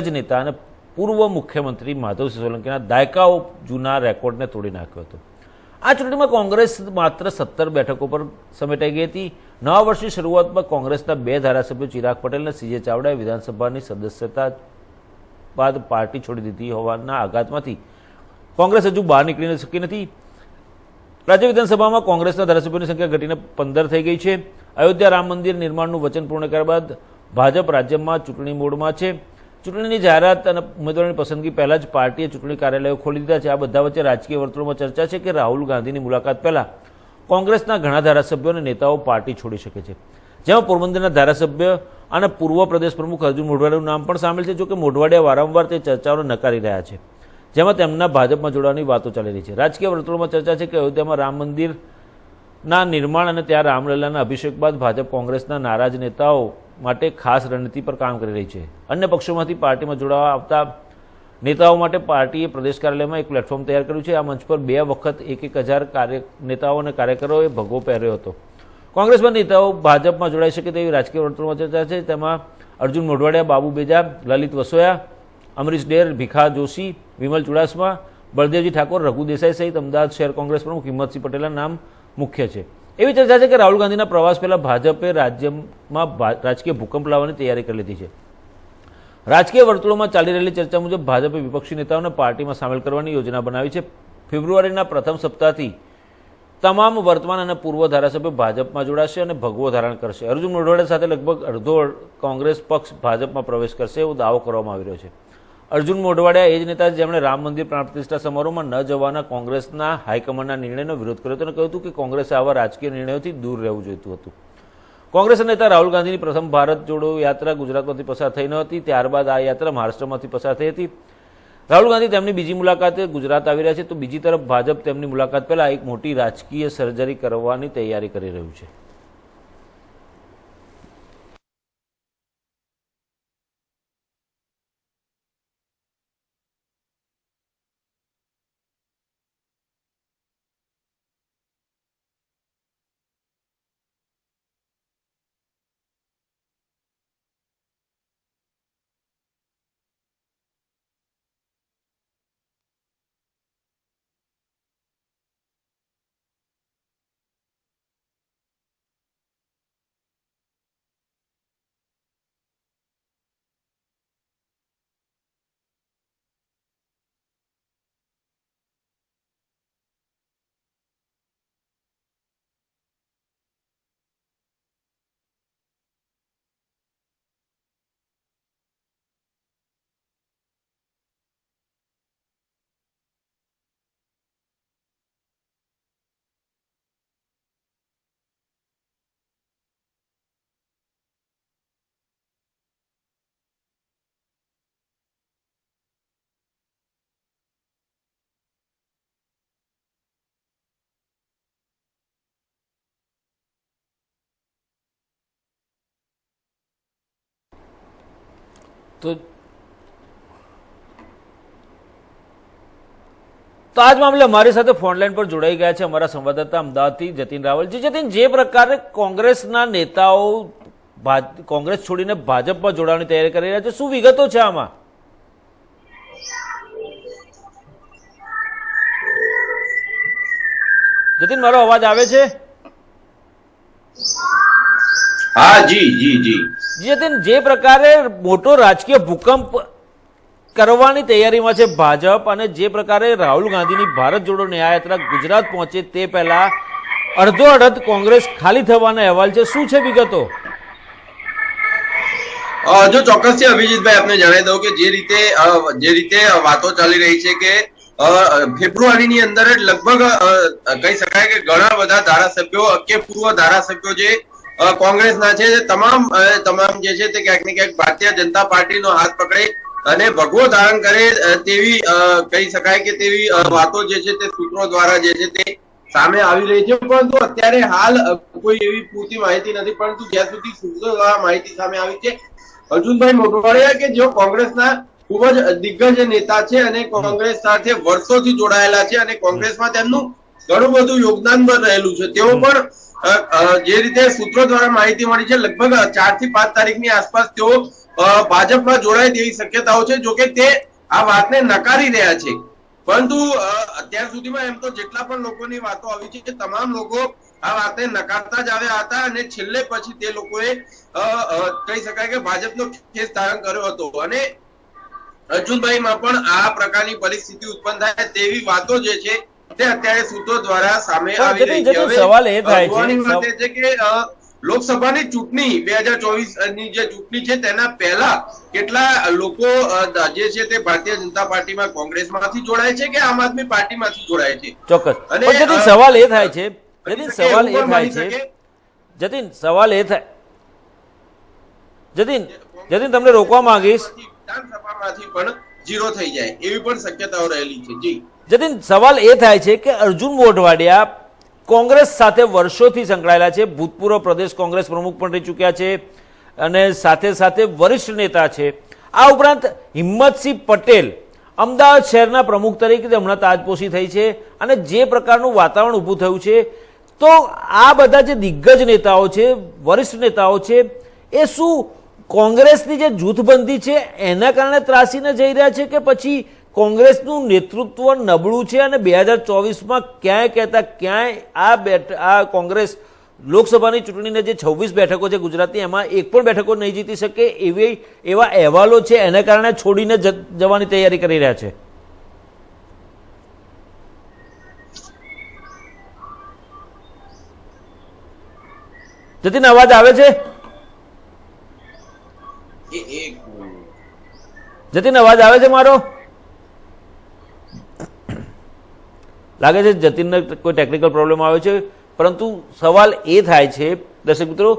જ નેતા અને પૂર્વ મુખ્યમંત્રી માધવસિંહ સોલંકીના દાયકાઓ જૂના રેકોર્ડને તોડી નાખ્યો હતો. આ ચૂંટણીમાં કોંગ્રેસ માત્ર સત્તર બેઠકો પર સમેટાઈ ગઈ હતી. નવા વર્ષની શરૂઆતમાં કોંગ્રેસના બે ધારાસભ્યો ચિરાગ પટેલ અને સીજે ચાવડાએ વિધાનસભાની સદસ્યતા બાદ પાર્ટી છોડી દીધી હોવાના આઘાતમાંથી કોંગ્રેસ હજુ બહાર નીકળી શકી નથી. રાજ્ય વિધાનસભામાં કોંગ્રેસના ધારાસભ્યોની સંખ્યા ઘટીને પંદર થઈ ગઈ છે. અયોધ્યા રામ મંદિર નિર્માણનું વચન પૂર્ણ કર્યા બાદ ભાજપ રાજ્યમાં ચૂંટણી મોડમાં છે. ચૂંટણીની જાહેરાત અને ઉમેદવારોની પસંદગી પહેલાં જ પાર્ટીએ ચૂંટણી કાર્યાલયો ખોલી દીધા છે. આ બધા વચ્ચે રાજકીય વર્તુળોમાં ચર્ચા છે કે રાહુલ ગાંધીની મુલાકાત પહેલાં કોંગ્રેસના ઘણા ધારાસભ્યો અને નેતાઓ પાર્ટી છોડી શકે છે. જેમાં પોરબંદરના ધારાસભ્ય અને પૂર્વ પ્રદેશ પ્રમુખ અર્જુન મોઢવાડિયાનું નામ પણ સામેલ છે જોકે મોઢવાડિયા વારંવાર તે ચર્ચાઓને નકારી રહ્યા છે. જેમાં તેમના ભાજપમાં જોડાવાની વાતો ચાલી રહી છે. રાજકીય વર્તુળોમાં ચર્ચા છે કે અયોધ્યામાં રામ મંદિરના નિર્માણ અને ત્યાં રામલલ્લાના અભિષેક બાદ ભાજપ કોંગ્રેસના નારાજ નેતાઓ માટે ખાસ રણનીતિ પર કામ કરી રહી છે. અન્ય પક્ષોમાંથી પાર્ટીમાં જોડાવા આવતા નેતાઓ માટે પાર્ટીએ પ્રદેશ કાર્યાલયમાં એક પ્લેટફોર્મ તૈયાર કર્યું છે. આ મંચ પર બે વખત એક એક હજાર કાર્ય નેતાઓ અને કાર્યકરોએ ભગવો પહેર્યો હતો. કોંગ્રેસમાં નેતાઓ ભાજપમાં જોડાઈ શકે તેવી રાજકીય વર્તુળમાં ચર્ચા છે. તેમાં અર્જુન મોઢવાડિયા, બાબુ બેજા, લલિત વસોયા, અમરીશ ડેર, ભીખા જોશી, વિમલ ચુડાસમા, બળદેવજી ઠાકોર, રઘુ દેસાઈ સહિત અમદાવાદ શહેર કોંગ્રેસ પ્રમુખ હિંમતસિંહ પટેલના નામ મુખ્ય છે. એવી ચર્ચા છે કે રાહુલ ગાંધીના પ્રવાસ પહેલા ભાજપે રાજ્યમાં રાજકીય ભૂકંપ લાવવાની તૈયારી કરી લીધી છે. રાજકીય વર્તુળોમાં ચાલી રહેલી ચર્ચા મુજબ ભાજપે વિપક્ષી નેતાઓને પાર્ટીમાં સામેલ કરવાની યોજના બનાવી છે. ફેબ્રુઆરીના પ્રથમ સપ્તાહથી તમામ વર્તમાન અને પૂર્વ ધારાસભ્યો ભાજપમાં જોડાશે અને ભગવો ધારણ કરશે. અર્જુન મોઢવાડા સાથે લગભગ અડધો કોંગ્રેસ પક્ષ ભાજપમાં પ્રવેશ કરશે એવો દાવો કરવામાં આવી રહ્યો છે. અર્જુન મોઢવાડિયા એ જ નેતા જેમણે રામ મંદિર પ્રાણ પ્રતિષ્ઠા સમારોહમાં ન જવાના કોંગ્રેસના હાઈકમાન્ડના નિર્ણયનો વિરોધ કર્યો હતો અને કહ્યું હતું કે કોંગ્રેસે આવા રાજકીય નિર્ણયોથી દૂર રહેવું જોઈતું હતું. કોંગ્રેસ નેતા રાહુલ ગાંધીની પ્રથમ ભારત જોડો યાત્રા ગુજરાતમાંથી પસાર થઈ ન હતી, ત્યારબાદ આ યાત્રા મહારાષ્ટ્રમાંથી પસાર થઈ હતી. રાહુલ ગાંધી તેમની બીજી મુલાકાતે ગુજરાત આવી રહ્યા છે, તો બીજી તરફ ભાજપ તેમની મુલાકાત પહેલા એક મોટી રાજકીય સર્જરી કરવાની તૈયારી કરી રહ્યું છે. તો તો આજ મામલે અમારી સાથે ફોનલાઈન પર જોડાઈ ગયા છે અમારા સંવાદદાતા અમદાવાદથી જતીન રાવલજી. જતીન, જે પ્રકારે કોંગ્રેસના નેતાઓ કોંગ્રેસ છોડીને ભાજપમાં જોડાવાની તૈયારી કરી રહ્યા છે, શું વિગતો છે આમાં? જતીન, મારો અવાજ આવે છે? હા, જી જી જી. જતીન જે પ્રકારે મોટો રાજકીય ભૂકંપ કરવાની તૈયારીમાં છે ભાજપ અને જે પ્રકારે રાહુલ ગાંધીની ભારત જોડો ન્યાયયાત્રા ગુજરાત પહોંચે તે પહેલા અડધો અડધ કોંગ્રેસ ખાલી થવાના અહેવાલ છે. શું છે વિગતો? જો ચોક્કસ છે અભિજીતભાઈ, આપને જણાવી દઉં કે જે રીતે જે રીતે વાતો ચાલી રહી છે કે ફેબ્રુઆરીની અંદર લગભગ કહી શકાય કે ઘણા બધા ધારાસભ્યો કે પૂર્વ ધારાસભ્યો જે કોંગ્રેસના છે તમામ તમામ જે છે તે ક્યાંક ને ક્યાંક ભારતીય જનતા પાર્ટીનો હાથ પકડે અને ભગવો ધારણ કરે તેવી કહી શકાય કે તેવી વાતો જે છે તે સૂત્રો દ્વારા જે છે તે સામે આવી રહી છે. પરંતુ અત્યારે હાલ કોઈ એવી પૂરતી માહિતી નથી, પરંતુ જ્યાં સુધી સૂત્રો દ્વારા માહિતી સામે આવી છે, અર્જુનભાઈ મોઢવાડિયા કે જેઓ કોંગ્રેસના ખૂબ જ દિગ્ગજ નેતા છે અને કોંગ્રેસ સાથે વર્ષોથી જોડાયેલા છે અને કોંગ્રેસમાં તેમનું ઘણું બધું યોગદાન પણ રહેલું છે. તેઓ પણ જે રીતે સૂત્રો દ્વારા માહિતી મળી છે લગભગ ચારથી પાંચ તારીખની આસપાસ તેઓ ભાજપમાં જોડાય તેવી શક્યતાઓ છે જોકે તે આ વાતને નકારી રહ્યા છે. પરંતુ અત્યાર સુધીમાં એમ તો જેટલા પણ લોકોની વાતો આવી છે કે તમામ લોકો આ વાતને નકારતા જ આવ્યા હતા અને છેલ્લે પછી તે લોકોએ કહી શકાય કે ભાજપનો ખેસ ધારણ કર્યો હતો. અને અર્જુનભાઈમાં પણ આ પ્રકારની પરિસ્થિતિ ઉત્પન્ન થાય તેવી વાતો જે છે તે અત્યારે સૂત્રો દ્વારા સામે આવી રહી છે. હવે સવાલ એ થાય છે, કે લોકસભાની ચૂંટણી બે હજાર ચોવીસની જે ચૂંટણી છે તેના પહેલા કેટલા લોકો જે છે તે ભારતીય જનતા પાર્ટીમાં કોંગ્રેસમાંથી જોડાય છે કે આમ આદમી પાર્ટીમાંથી જોડાય છે? ચોક્કસ. અને, સવાલ એ થાય છે જતીન સવાલ એ થાય છે જતીન સવાલ એ થાય. જતીન જતીન તમને રોકવા માંગીશ. વિધાનસભામાંથી પણ ઝીરો થઈ જાય એવી પણ શક્યતાઓ રહેલી છે. જી. જતીન, સવાલ એ થાય છે કે અર્જુન મોઢવાડિયા કોંગ્રેસ સાથે વર્ષોથી સંકળાયેલા છે, ભૂતપૂર્વ પ્રદેશ કોંગ્રેસ પ્રમુખ પણ રહી ચૂક્યા છે અને સાથે સાથે વરિષ્ઠ નેતા છે. આ ઉપરાંત હિંમતસિંહ પટેલ અમદાવાદ શહેરના પ્રમુખ તરીકે હમણાં તાજપોશી થઈ છે અને જે પ્રકારનું વાતાવરણ ઊભું થયું છે, તો આ બધા જે દિગ્ગજ નેતાઓ છે, વરિષ્ઠ નેતાઓ છે, એ શું કોંગ્રેસની જે જૂથબંધી છે, એના કારણે ત્રાસીને જઈ રહ્યા છે કે પછી કોંગ્રેસનું નેતૃત્વ નબળું છે અને બે હજાર ચોવીસમાં ક્યાંય કહેતા ક્યાંય આ બેઠ આ કોંગ્રેસ લોકસભાની ચૂંટણીને જે છવ્વીસ બેઠકો છે ગુજરાતની એમાં એક પણ બેઠકો નહીં જીતી શકે એવી એવા અહેવાલો છે એના કારણે છોડીને જવાની તૈયારી કરી રહ્યા છે. જતીન અવાજ આવે છે. જતીન અવાજ આવે છે મારો? લાગે છે જતીનને કોઈ ટેકનિકલ પ્રોબ્લેમ આવે છે, પરંતુ સવાલ એ થાય છે, દર્શક મિત્રો,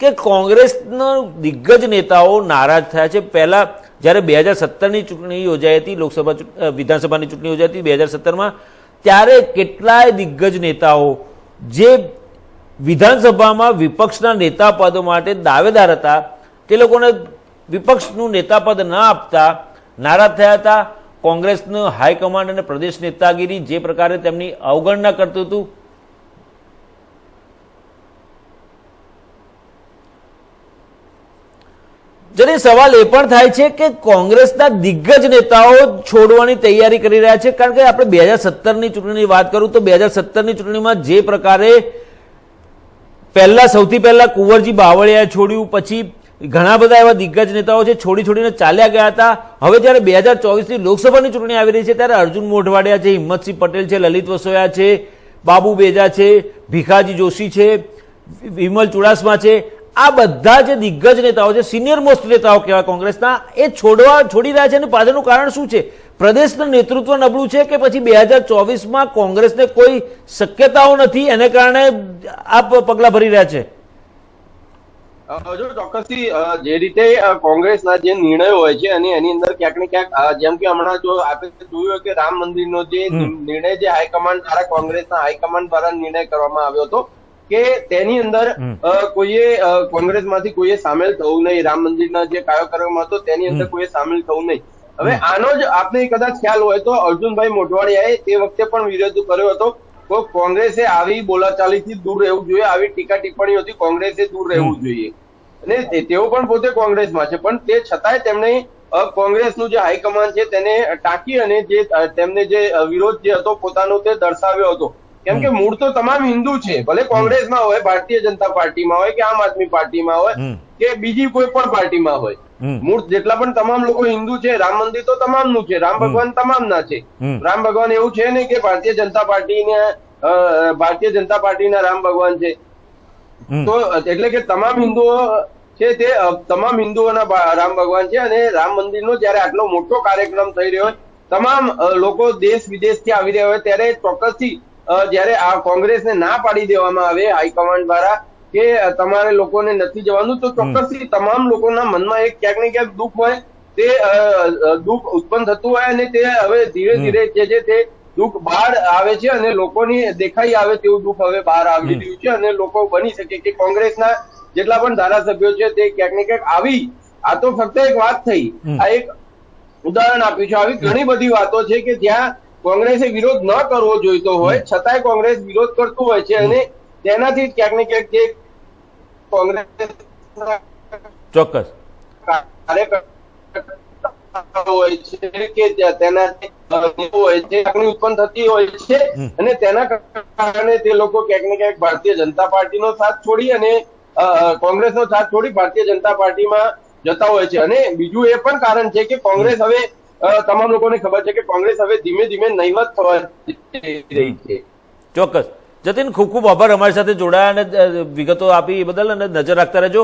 કે કોંગ્રેસના દિગ્ગજ નેતાઓ નારાજ થયા છે. પહેલાં જ્યારે બે હજાર સત્તરની ચૂંટણી યોજાઈ હતી, લોકસભા વિધાનસભાની ચૂંટણી યોજાઈ હતી બે હજાર સત્તરમાં, ત્યારે કેટલાય દિગ્ગજ નેતાઓ જે વિધાનસભામાં વિપક્ષના નેતા પદ માટે દાવેદાર હતા, તે લોકોને વિપક્ષનું નેતા પદ ન આપતા નારાજ થયા હતા. કોંગ્રેસનું હાઈકમાન્ડ અને પ્રદેશ નેતાગીરી જે પ્રકારે તેમની અવગણના કરતું હતું જરી સવાલ એ પણ થાય છે કે કોંગ્રેસના દિગ્ગજ નેતાઓ છોડવાની તૈયારી કરી રહ્યા છે, કારણ કે આપણે બે હજાર સત્તરની ચૂંટણીની વાત કરું તો બે હજાર સત્તરની ચૂંટણીમાં જે પ્રકારે પહેલા સૌથી પહેલા કુંવરજી બાવળિયાએ છોડ્યું, પછી ઘણા બધા એવા દિગ્ગજ નેતાઓ છે, છોડી છોડીને ચાલ્યા ગયા હતા. હવે જ્યારે બે હજાર ચોવીસની લોકસભાની ચૂંટણી આવી રહી છે, ત્યારે અર્જુન મોઢવાડિયા છે, હિંમતસિંહ પટેલ છે, લલિત વસોયા છે, બાબુ બેજા છે, ભીખાજી જોશી છે, વિમલ ચુડાસમા છે. આ બધા જે દિગ્ગજ નેતાઓ છે સિનિયર મોસ્ટ નેતાઓ કહેવાય કોંગ્રેસના, એ છોડવા છોડી રહ્યા છે. અને પાછળનું કારણ શું છે? પ્રદેશનું નેતૃત્વ નબળું છે કે પછી બે હજાર ચોવીસમાં કોંગ્રેસને કોઈ શક્યતાઓ નથી, એને કારણે આ પગલાં ભરી રહ્યા છે? જો ચોક્કસથી જે રીતે કોંગ્રેસના જે નિર્ણયો હોય છે અને એની અંદર ક્યાંક ને ક્યાંક જેમ કે હમણાં જો આપણે જોયું કે રામ મંદિરનો જે નિર્ણય જે હાઈકમાન્ડ દ્વારા કોંગ્રેસના હાઈકમાન્ડ દ્વારા નિર્ણય કરવામાં આવ્યો હતો કે તેની અંદર કોઈએ કોંગ્રેસમાંથી કોઈએ સામેલ થવું નહીં રામ મંદિરના જે કાર્યક્રમ હતો તેની અંદર કોઈએ સામેલ થવું નહીં. હવે આનો જ આપને કદાચ ખ્યાલ હોય તો અર્જુનભાઈ મોઢવાડિયાએ તે વખતે પણ વિરોધ કર્યો હતો તો કોંગ્રેસે આવી બોલાચાલીથી દૂર રહેવું જોઈએ આવી ટીકા ટિપ્પણીઓથી કોંગ્રેસે દૂર રહેવું જોઈએ. અને તેઓ પણ પોતે કોંગ્રેસમાં છે પણ તે છતાંય તેમણે કોંગ્રેસનું જે હાઈકમાન્ડ છે તેને ટાંકી અને જે તેમને જે વિરોધ જે હતો પોતાનો તે દર્શાવ્યો હતો. કેમ કે મૂળ તો તમામ હિન્દુ છે ભલે કોંગ્રેસમાં હોય ભારતીય જનતા પાર્ટીમાં હોય કે આમ આદમી પાર્ટીમાં હોય. કે બીજી કોઈ પણ પાર્ટીમાં હોય. મૂળ જેટલા પણ તમામ લોકો હિન્દુ છે રામ મંદિર તો તમામનું છે રામ ભગવાન તમામના છે. રામ ભગવાન એવું છે ને કે ભારતીય જનતા પાર્ટીને ભારતીય જનતા પાર્ટીના રામ ભગવાન છે. તો એટલે કે તમામ હિન્દુઓ છે તે તમામ હિન્દુઓના રામ ભગવાન છે અને રામ મંદિરનો જયારે આટલો મોટો કાર્યક્રમ થઈ રહ્યો હોય તમામ લોકો દેશ વિદેશથી આવી રહ્યા હોય ત્યારે ચોક્કસથી જયારે જ્યારે આ કોંગ્રેસને ના પાડી દેવામાં આવે હાઈકમાન્ડ દ્વારા કે તમારે લોકોને નથી જવાનું તો ચોક્કસથી તમામ લોકોના મનમાં એક ક્યાંક ને ક્યાંક દુઃખ હોય તે દુઃખ ઉત્પન્ન થતું હોય અને તે હવે ધીરે ધીરે જે છે તે દુઃખ બહાર આવે છે અને લોકોની દેખાઈ આવે તેવું દુઃખ હવે બહાર આવી રહ્યું છે અને લોકો બની શકે કે કોંગ્રેસના જેટલા પણ ધારાસભ્યો છે તે ક્યાંક ને ક્યાંક આવી આ તો ફક્ત એક વાત થઈ. આ એક ઉદાહરણ આપ્યું છે. આવી ઘણી બધી વાતો છે કે જ્યાં કોંગ્રેસે વિરોધ ન કરવો જોઈતો હોય છતાંય કોંગ્રેસ વિરોધ કરતું હોય છે અને તેનાથી જ ક્યાંક ને ક્યાંક જે કોંગ્રેસ ચોક્કસ. હોય છે કે તેનાથી હોય છે લાગણી ઉત્પન્ન થતી હોય છે અને તેના કારણે તે લોકો ક્યાંક ને ક્યાંક ભારતીય જનતા પાર્ટીનો સાથ છોડી અને કોંગ્રેસનો સાથ છોડી ભારતીય જનતા પાર્ટીમાં જતા હોય છે. અને બીજું એ પણ કારણ છે કે કોંગ્રેસ હવે તમામ લોકોને ખબર છે કે કોંગ્રેસ હવે ધીમે ધીમે નહીવત થવા રહી છે. ચોક્કસ. જતીન ખૂબ ખૂબ આભાર અમારી સાથે જોડાયા અને વિગતો આપી એ બદલ અને નજર રાખતા રહેજો.